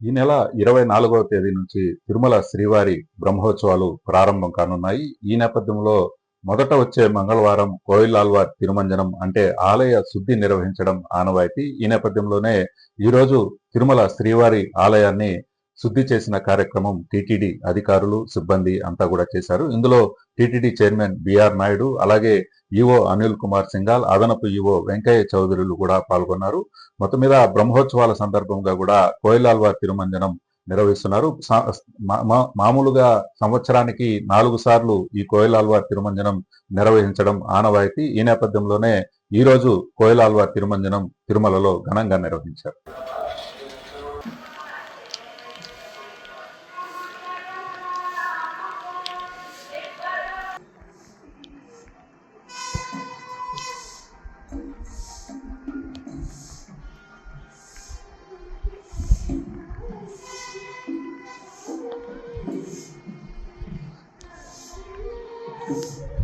ఈ నెల ఇరవై నాలుగవ తేదీ నుంచి తిరుమల శ్రీవారి బ్రహ్మోత్సవాలు ప్రారంభం కానున్నాయి. ఈ నేపథ్యంలో మొదట వచ్చే మంగళవారం కోయిలాల్వార్ తిరుమంజనం అంటే ఆలయ శుద్ధి నిర్వహించడం ఆనవాయితీ. ఈ నేపథ్యంలోనే ఈరోజు తిరుమల శ్రీవారి ఆలయాన్ని శుద్ధి చేసిన కార్యక్రమం టిటిడి అధికారులు సిబ్బంది అంతా కూడా చేశారు. ఇందులో టిటిడి చైర్మన్ బిఆర్ నాయుడు అలాగే ఈవో అనిల్ కుమార్ సింగాల్ అదనపు ఈవో వెంకయ్య చౌదరులు కూడా పాల్గొన్నారు. మొత్తం మీద బ్రహ్మోత్సవాల సందర్భంగా కూడా కోయిలాల్వార్ తిరుమంజనం నిర్వహిస్తున్నారు. మామూలుగా సంవత్సరానికి నాలుగు సార్లు ఈ కోయిలాల్వార్ తిరుమంజనం నిర్వహించడం ఆనవాయితీ. ఈ నేపథ్యంలోనే ఈ రోజు కోయిలాల్వార్ తిరుమంజనం తిరుమలలో ఘనంగా నిర్వహించారు. Yes.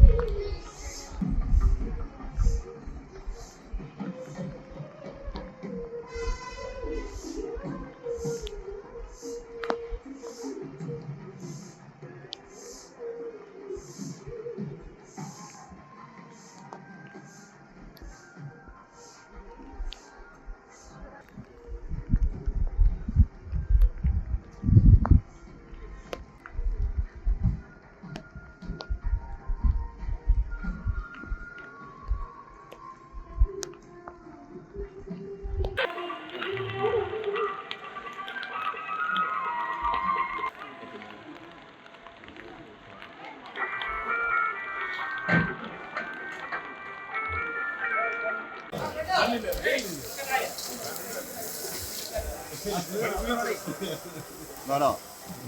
말아.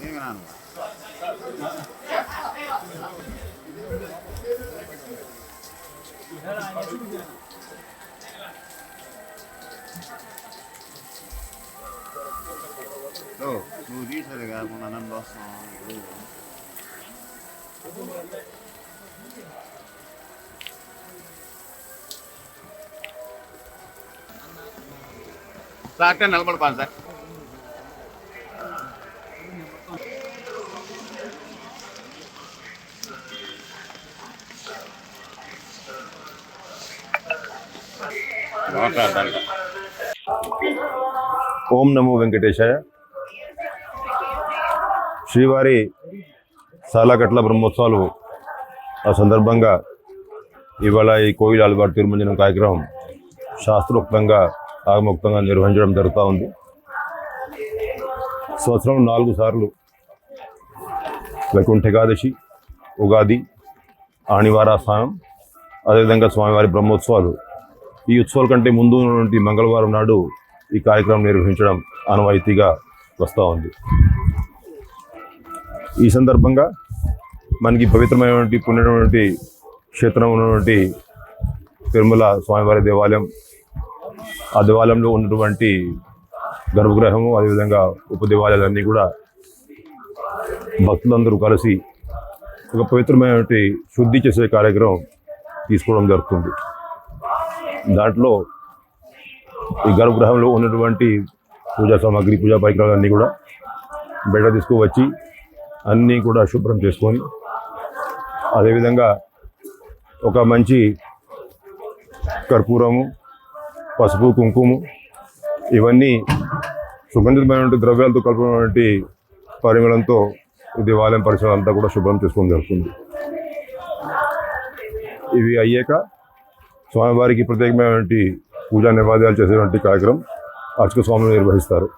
이행을 하는 거야. 또 무비 사례가 보나 남봤어. సార్ నిలబడిపోను సార్ మాట్లాడతాను ఓం నమో వెంకటేశాయ శ్రీవారి సాలాకట్ల బ్రహ్మోత్సవాలు ఆ సందర్భంగా ఇవాళ ఈ కోయిల అలవాటు తిరుమంజనం కార్యక్రమం శాస్త్రోక్తంగా ఆగముక్తంగా నిర్వహించడం జరుగుతూ ఉంది. సంవత్సరం నాలుగు సార్లు వైకుంఠ ఏకాదశి ఉగాది ఆణివార స్నానం అదేవిధంగా స్వామివారి బ్రహ్మోత్సవాలు. ఈ ఉత్సవాల కంటే ముందు ఉన్నటువంటి మంగళవారం నాడు ఈ కార్యక్రమం నిర్వహించడం ఆనవాయితీగా వస్తూ ఉంది. ఈ సందర్భంగా మనకి పవిత్రమైనటువంటి పుణ్యమైనటువంటి క్షేత్రం ఉన్నటువంటి తిరుమల స్వామివారి దేవాలయం ఆ దేవాలయంలో ఉన్నటువంటి గర్భగృహము అదేవిధంగా ఉప దేవాలయాలన్నీ కూడా భక్తులందరూ కలిసి ఒక పవిత్రమైనటువంటి శుద్ధి చేసే కార్యక్రమం తీసుకోవడం జరుగుతుంది. దాంట్లో ఈ గర్భగృహంలో ఉన్నటువంటి పూజా సామాగ్రి పూజా పరికరాలన్నీ కూడా బయట తీసుకువచ్చి అన్నీ కూడా శుభ్రం చేసుకొని అదేవిధంగా ఒక మంచి కర్పూరము పసుపు కుంకుమ ఇవన్నీ సుగంధితమైనటువంటి ద్రవ్యాలతో కలిపినటువంటి పరిమళంతో దేవాలయం పరిసరాలు అంతా కూడా శుభ్రం చేసుకోవడం జరుగుతుంది. ఇవి అయ్యాక స్వామివారికి ప్రత్యేకమైనటువంటి పూజా నివాదాలు చేసేటువంటి కార్యక్రమం అర్చక స్వాములు నిర్వహిస్తారు.